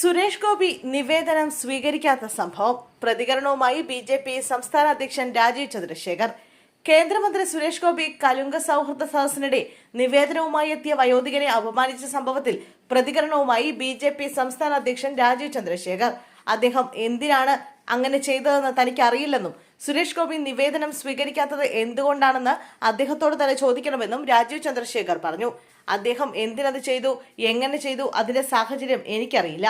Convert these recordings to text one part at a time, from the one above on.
സുരേഷ് ഗോപി നിവേദനം സ്വീകരിക്കാത്ത സംഭവം. പ്രതികരണവുമായി ബി ജെ പി സംസ്ഥാന അധ്യക്ഷൻ രാജീവ് ചന്ദ്രശേഖർ. കേന്ദ്രമന്ത്രി സുരേഷ് ഗോപി കലുങ്ക സൗഹൃദ സദസ്സിനിടെ നിവേദനവുമായി എത്തിയ വയോധികനെ അപമാനിച്ച സംഭവത്തിൽ പ്രതികരണവുമായി ബി ജെ പി സംസ്ഥാന അധ്യക്ഷൻ രാജീവ് ചന്ദ്രശേഖർ. അദ്ദേഹം എന്തിനാണ് അങ്ങനെ ചെയ്തതെന്ന് തനിക്ക് അറിയില്ലെന്നും സുരേഷ് ഗോപി നിവേദനം സ്വീകരിക്കാത്തത് എന്തുകൊണ്ടാണെന്ന് അദ്ദേഹത്തോട് തന്നെ ചോദിക്കണമെന്നും രാജീവ് ചന്ദ്രശേഖർ പറഞ്ഞു. അദ്ദേഹം എന്തിനത് ചെയ്തു? എങ്ങനെ ചെയ്തു? അതിന്റെ സാഹചര്യം എനിക്കറിയില്ല.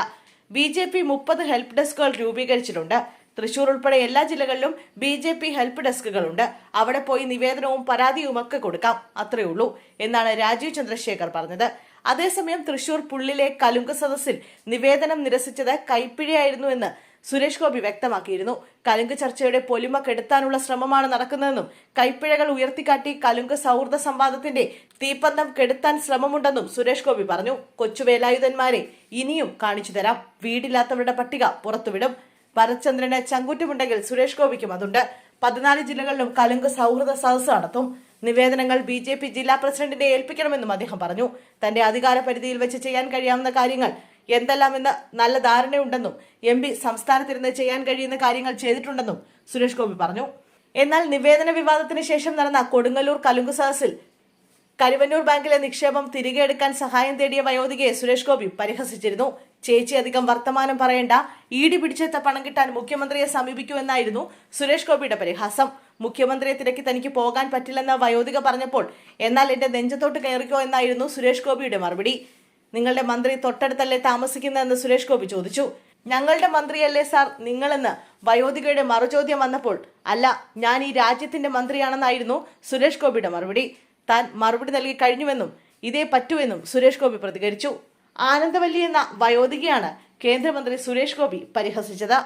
ബി ജെ പി മുപ്പത് ഹെൽപ്പ് ഡെസ്കുകൾ രൂപീകരിച്ചിട്ടുണ്ട്. തൃശൂർ ഉൾപ്പെടെ എല്ലാ ജില്ലകളിലും ബി ജെ പി ഹെൽപ്പ് ഡെസ്കുകളുണ്ട്. അവിടെ പോയി നിവേദനവും പരാതിയും ഒക്കെ കൊടുക്കാം. അത്രേ ഉള്ളൂ എന്നാണ് രാജീവ് ചന്ദ്രശേഖർ പറഞ്ഞത്. അതേസമയം തൃശൂർ പുള്ളിലെ കലുങ്ക് സദസ്സിൽ നിവേദനം നിരസിച്ചത് കൈപ്പിഴയായിരുന്നു എന്ന് സുരേഷ് ഗോപി വ്യക്തമാക്കിയിരുന്നു. കലുങ്ക് ചർച്ചയുടെ പൊലിമ കെടുത്താനുള്ള ശ്രമമാണ് നടക്കുന്നതെന്നും കൈപ്പിഴകൾ ഉയർത്തിക്കാട്ടി കലുങ്ക് സൗഹൃദ സംവാദത്തിന്റെ തീപ്പന്തം കെടുത്താൻ ശ്രമമുണ്ടെന്നും സുരേഷ് ഗോപി പറഞ്ഞു. കൊച്ചുവേലായുധന്മാരെ ഇനിയും കാണിച്ചു തരാം. വീടില്ലാത്തവരുടെ പട്ടിക പുറത്തുവിടും. ഭരത്ചന്ദ്രന് ചങ്കുറ്റമുണ്ടെങ്കിൽ സുരേഷ് ഗോപിക്കും അതുണ്ട്. പതിനാല് ജില്ലകളിലും കലുങ്ക് സൗഹൃദ സദസ്സ് നടത്തും. നിവേദനങ്ങൾ ബി ജെ പി ജില്ലാ പ്രസിഡന്റിനെ ഏൽപ്പിക്കണമെന്നും അദ്ദേഹം പറഞ്ഞു. തന്റെ അധികാര പരിധിയിൽ വെച്ച് ചെയ്യാൻ കഴിയാവുന്ന കാര്യങ്ങൾ എന്തെല്ലാമെന്ന് നല്ല ധാരണയുണ്ടെന്നും എം പി സംസ്ഥാനത്തിരുന്ന് ചെയ്യാൻ കഴിയുന്ന കാര്യങ്ങൾ ചെയ്തിട്ടുണ്ടെന്നും സുരേഷ് ഗോപി പറഞ്ഞു. എന്നാൽ നിവേദന വിവാദത്തിന് ശേഷം നടന്ന കൊടുങ്ങല്ലൂർ കലുങ്ക് സദസ്സിൽ കരുവന്നൂർ ബാങ്കിലെ നിക്ഷേപം തിരികെ എടുക്കാൻ സഹായം തേടിയ വയോധികയെ സുരേഷ് ഗോപി പരിഹസിച്ചിരുന്നു. ചേച്ചി അധികം വർത്തമാനം പറയേണ്ട. ഈടി പിടിച്ചെത്ത പണം കിട്ടാൻ മുഖ്യമന്ത്രിയെ സമീപിക്കുമെന്നായിരുന്നു സുരേഷ് ഗോപിയുടെ പരിഹാസം. മുഖ്യമന്ത്രിയെ തിരക്കി തനിക്ക് പോകാൻ പറ്റില്ലെന്ന് വയോധിക പറഞ്ഞപ്പോൾ എന്നാൽ എന്റെ നെഞ്ചത്തോട്ട് കയറിക്കോ എന്നായിരുന്നു സുരേഷ് ഗോപിയുടെ മറുപടി. നിങ്ങളുടെ മന്ത്രി തൊട്ടടുത്തല്ലേ താമസിക്കുന്നതെന്ന് സുരേഷ് ഗോപി ചോദിച്ചു. ഞങ്ങളുടെ മന്ത്രിയല്ലേ സാർ? നിങ്ങളെന്ന് വയോധികയുടെ മറുചോദ്യം വന്നപ്പോൾ അല്ല ഞാൻ ഈ രാജ്യത്തിന്റെ മന്ത്രിയാണെന്നായിരുന്നു സുരേഷ് ഗോപിയുടെ മറുപടി. താൻ മറുപടി നൽകി കഴിഞ്ഞുവെന്നും ഇതേ പറ്റുവെന്നും സുരേഷ് ഗോപി പ്രതികരിച്ചു. ആനന്ദവല്ലി എന്ന വയോധികയാണ് കേന്ദ്രമന്ത്രി സുരേഷ് ഗോപി പരിഹസിച്ചത്.